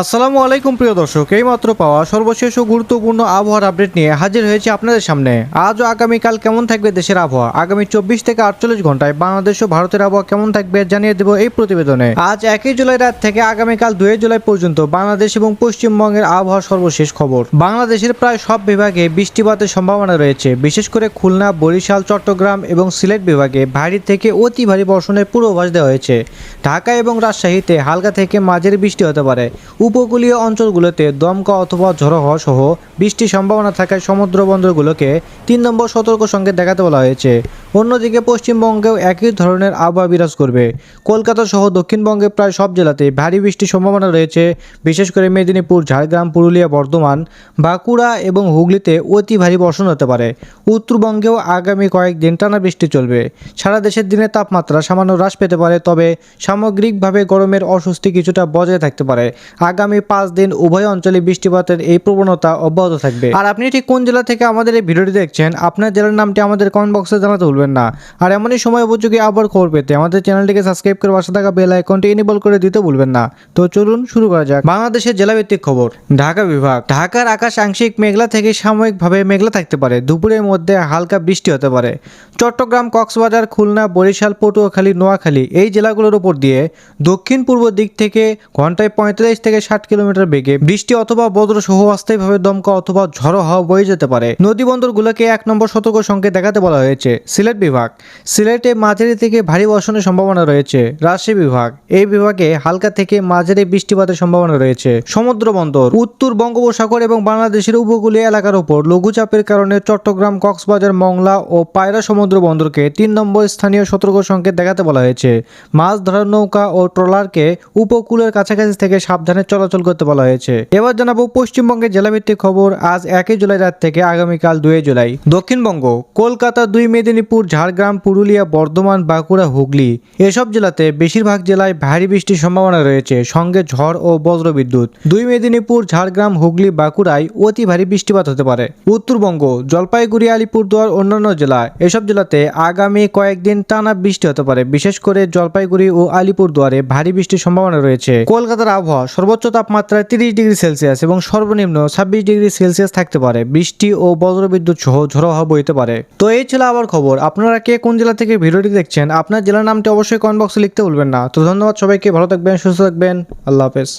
আসসালামু আলাইকুম প্রিয় দর্শক, এইমাত্র পাওয়া সর্বশেষ ও গুরুত্বপূর্ণ আবহাওয়ার আপডেট নিয়ে হাজির হয়েছে আপনাদের সামনে। আজ ও আগামীকাল কেমন থাকবে দেশের আবহাওয়া? আগামী চব্বিশ থেকে আটচল্লিশ ঘন্টায় বাংলাদেশ ও ভারতের আবহাওয়া কেমন থাকবে জানিয়ে দেব এই প্রতিবেদনে। আজ একই জুলাই রাত থেকে আগামীকাল দুই জুলাই পর্যন্ত বাংলাদেশ এবং পশ্চিমবঙ্গের আবহাওয়ার সর্বশেষ খবর। বাংলাদেশের প্রায় সব বিভাগে বৃষ্টিপাতের সম্ভাবনা রয়েছে। বিশেষ করে খুলনা, বরিশাল, চট্টগ্রাম এবং সিলেট বিভাগে ভারী থেকে অতি ভারী বর্ষণের পূর্বাভাস দেওয়া হয়েছে। ঢাকা এবং রাজশাহীতে হালকা থেকে মাঝারি বৃষ্টি হতে পারে। উপকূলীয় অঞ্চলগুলোতে দমকা অথবা ঝড়ো হওয়া সহ বৃষ্টির সম্ভাবনা থাকায় সমুদ্র বন্দরগুলোকে তিন নম্বর সতর্ক সংকেত দেখাতে বলা হয়েছে। অন্যদিকে পশ্চিমবঙ্গেও একই ধরনের আবহাওয়া বিরাজ করবে। কলকাতা সহ দক্ষিণবঙ্গে প্রায় সব জেলাতে ভারী বৃষ্টির সম্ভাবনা রয়েছে। বিশেষ করে মেদিনীপুর, ঝাড়গ্রাম, পুরুলিয়া, বর্ধমান, বাঁকুড়া এবং হুগলিতে অতি ভারী বর্ষণ হতে পারে। উত্তরবঙ্গেও আগামী কয়েকদিন টানা বৃষ্টি চলবে। সারা দেশের দিনে তাপমাত্রা সামান্য হ্রাস পেতে পারে, তবে সামগ্রিকভাবে গরমের অস্বস্তি কিছুটা বজায় থাকতে পারে। আগামী পাঁচ দিন উভয় অঞ্চলে বৃষ্টিপাতের এই প্রবণতা অব্যাহত থাকবে। আর আপনি ঠিক কোন জেলা থেকে আমাদের এই ভিডিওটি দেখছেন, আপনার জেলার নামটি আমাদের কমেন্ট বক্সে জানাতে ভুলবেন না। আর এমনই সময় উপযোগী আবার খবর পেতে আমাদের চ্যানেলটিকে সাবস্ক্রাইব করে পাশে থাকা বেল আইকনটি এনেবল করে দিতে ভুলবেন না। তো চলুন শুরু করা যাক। বাংলাদেশের জেলাভিত্তিক খবর। ঢাকা বিভাগ। ঢাকার আকাশ আংশিক মেঘলা থেকে সাময়িকভাবে মেঘলা থাকতে পারে। দুপুরের মধ্যে হালকা বৃষ্টি হতে পারে। চট্টগ্রাম, কক্সবাজার, খুলনা, বরিশাল, পটুয়াখালী, নোয়াখালী এই জেলাগুলোর উপর দিয়ে দক্ষিণ পূর্ব দিক থেকে ঘন্টায় পঁয়তাল্লিশ থেকে ষাট কিলোমিটার বেগে বৃষ্টি অথবা বজ্র সহ অস্থায়ীভাবে দমকা অথবা ঝড়ো হাওয়া বয়ে যেতে পারে। নদী বন্দরগুলোকে এক নম্বর সতর্ক সংকেত দেখাতে বলা হয়েছে। সিলেট বিভাগ। সিলেটে মাঝারি থেকে ভারী বর্ষণের সম্ভাবনা রয়েছে। রাজশাহী বিভাগ। এই বিভাগে হালকা থেকে মাঝারি বৃষ্টিপাতের সম্ভাবনা রয়েছে। সমুদ্র বন্দর। উত্তর বঙ্গোপসাগর এবং বাংলাদেশের উপকূলীয় এলাকার উপর লঘুচাপের কারণে চট্টগ্রাম, কক্সবাজার, মংলা ও পায়রা সমুদ্র বন্দরকে তিন নম্বর স্থানীয় সতর্ক সংকেত দেখাতে বলা হয়েছে। মাছ ধরার নৌকা ও ট্রলারকে উপকূলের কাছাকাছি থেকে সাবধানে চলাচল করতে বলা হয়েছে। এবার জানাব পশ্চিমবঙ্গের জেলাভিত্তিক খবর। আজ একই জুলাই রাত থেকে আগামীকাল দুই জুলাই। দক্ষিণবঙ্গ, কলকাতা দুই, মেদিনীপুর, ঝাড়গ্রাম, পুরুলিয়া, বর্ধমান, বাঁকুড়া, হুগলি এসব জেলাতে বেশিরভাগ জেলায় ভারী বৃষ্টির সম্ভাবনা রয়েছে। সঙ্গে ঝড় ও বজ্রবিদ্যুৎ। দুই, মেদিনীপুর, ঝাড়গ্রাম, হুগলি, বাঁকুড়ায় অতি ভারী বৃষ্টিপাত হতে পারে। উত্তরবঙ্গ, জলপাইগুড়ি, আলিপুরদুয়ার, অন্যান্য জেলা এসব জেলাতে আগামী কয়েকদিন টানা বৃষ্টি হতে পারে। বিশেষ করে জলপাইগুড়ি ও আলিপুরদুয়ারে ভারী বৃষ্টির সম্ভাবনা রয়েছে। কলকাতার আবহাওয়া সর্বোচ্চ তাপমাত্রা তিরিশ ডিগ্রি সেলসিয়াস এবং সর্বনিম্ন ছাব্বিশ ডিগ্রি সেলসিয়াস থাকতে পারে। বৃষ্টি ও বজ্রবিদ্যুৎ সহ ঝোড়ো হাওয়া বইতে পারে। তো এই ছিল আবার খবর। আপনারা কে কোন জেলা থেকে ভিডিওটি দেখছেন, আপনার জেলার নামটি অবশ্যই কমেন্ট বক্সে লিখতে ভুলবেন না। তো ধন্যবাদ সবাইকে, ভালো থাকবেন, সুস্থ থাকবেন। আল্লাহ হাফেজ।